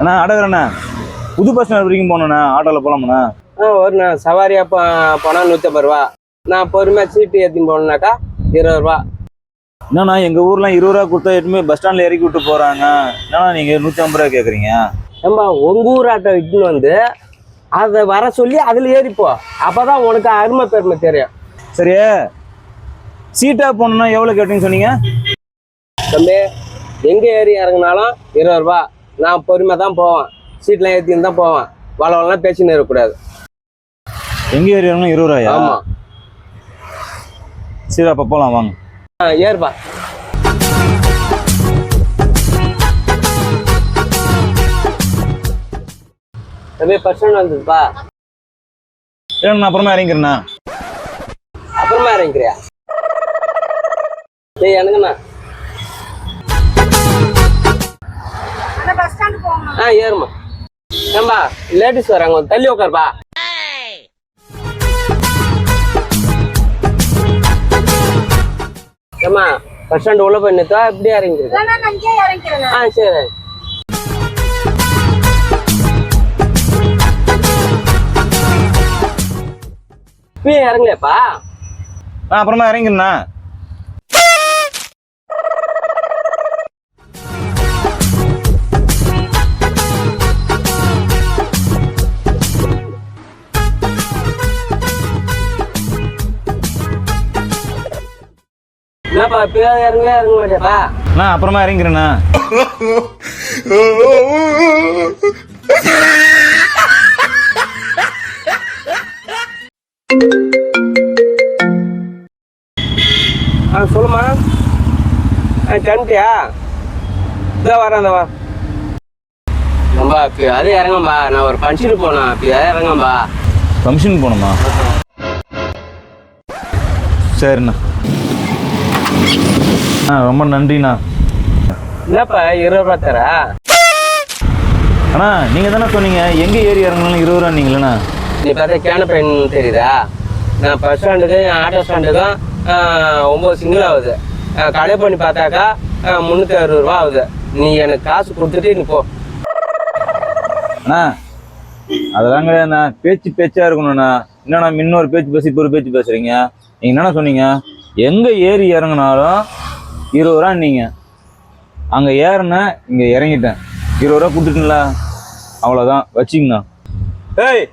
அண்ணா ஆட்டோக்காரண்ணா புது பஸ் வரைக்கும் போகணுண்ணா ஆட்டோவில் போகலாமாண்ணா ஆ வருண்ணா. சவாரியா போ போனால் நூற்றம்பது ரூபா. நான் பொறுமையாக சீட்டு ஏற்றின்னு போகணுன்னாக்கா இருபது ரூபா. என்னண்ணா எங்கள் ஊர்லாம் இருபது ரூபா கொடுத்தா எட்டுமே பஸ் ஸ்டாண்டில் இறக்கி விட்டு போகிறாங்க என்னண்ணா நீங்கள் நூற்றி ஐம்பது ரூபா கேட்குறீங்க ஏம்பா உங்கள் ஊர் ஆட்டோ இட்டுன்னு வந்து அதை வர சொல்லி அதில் ஏறிப்போ அப்போ தான் உனக்கு அருமை பெருமை தெரியும். சரி சீட்டாக போகணுன்னா எவ்வளோ கேட்டீங்கன்னு சொன்னீங்க? தம்பி எங்கே ஏறி இறங்குனாலும் இருபது ரூபா. நான் பொறுமை தான் போவேன். சீட்லாம் ஏற்றின்னு தான் போவேன். வளவெல்லாம் பேசின்னு இருக்கக்கூடாது. எங்கே ஏறியாலும் இருபது ரூபாயா ஆமாம் சரி அப்போ போகலாம் வாங்க. ஆ ஏறுப்பா. தம்பி பர்சன்ட் வந்ததுப்பா. இல்லைண்ணா அப்புறமா இறங்கிக்கிறேண்ணா அப்புறமா இறங்கிக்கிறியா? டேய் எனக்குண்ணா. ஆ ஏறுமா ஏம்பா லேடிஸ் வராங்க தள்ளி உட்காருப்பா. ஏம்மா பஸ் ஸ்டாண்ட் உள்ள போய் நிறுத்தா இப்படியே நான் இறங்கிக்கிறேன் ஆ சரி இப்பயும் இறங்கலையாப்பா? ஆ அப்புறமா இறங்கிக்கிறேண்ணா என்னப்பா இப்பயும் இறங்கல இறங்க மாட்டியாப்பா அண்ணா அப்புறமா இறங்கிக்கிறேண்ணா ஆ சொல்லுமா ஆ கிளம்பிட்டியா இதோ வரேன் இந்த வா. நம்பா இப்பயாவது இறங்கம்பா நான் ஒரு ஃபங்க்ஷனுக்கு போனேன் இப்பயாவது இறங்கம்பா ஃபங்க்ஷன் போகணுமா? சரிண்ணா. ஆ ரொம்ப நன்றிண்ணா. என்னப்பா இருபது ரூபா தர? அண்ணா நீங்கள் தானே சொன்னீங்க எங்கே ஏறி இறங்கணும் இருபது ரூபா நீங்களேண்ணா. நீ பார்த்தா கேன பையன் தெரியுதா? நான் பஸ் ஸ்டாண்டுக்கும் ஆட்டோ ஸ்டாண்டுக்கும் ஒம்பது சிங்கிள் ஆகுது. கடை பண்ணி பார்த்தாக்கா முந்நூற்றி அறுபது ரூபா ஆகுது. நீ எனக்கு காசு கொடுத்துட்டு நீ போ. அண்ணா அதெல்லாம் கிடையாதுண்ணா. பேச்சு பேச்சா இருக்கணும்ண்ணா. என்னண்ணா இன்னொரு பேச்சு பேசி இப்போ ஒரு பேச்சு பேசுறீங்க? நீங்க என்னண்ணா சொன்னீங்க? எங்கே ஏறி இறங்குனாலும் இருபது ரூபா நீங்கள் அங்கே ஏறினேன் இங்கே இறங்கிட்டேன். இருபது ரூபா கொடுத்துட்டீங்களா? அவ்வளோதான் வச்சிங்கண்ணா ஏய்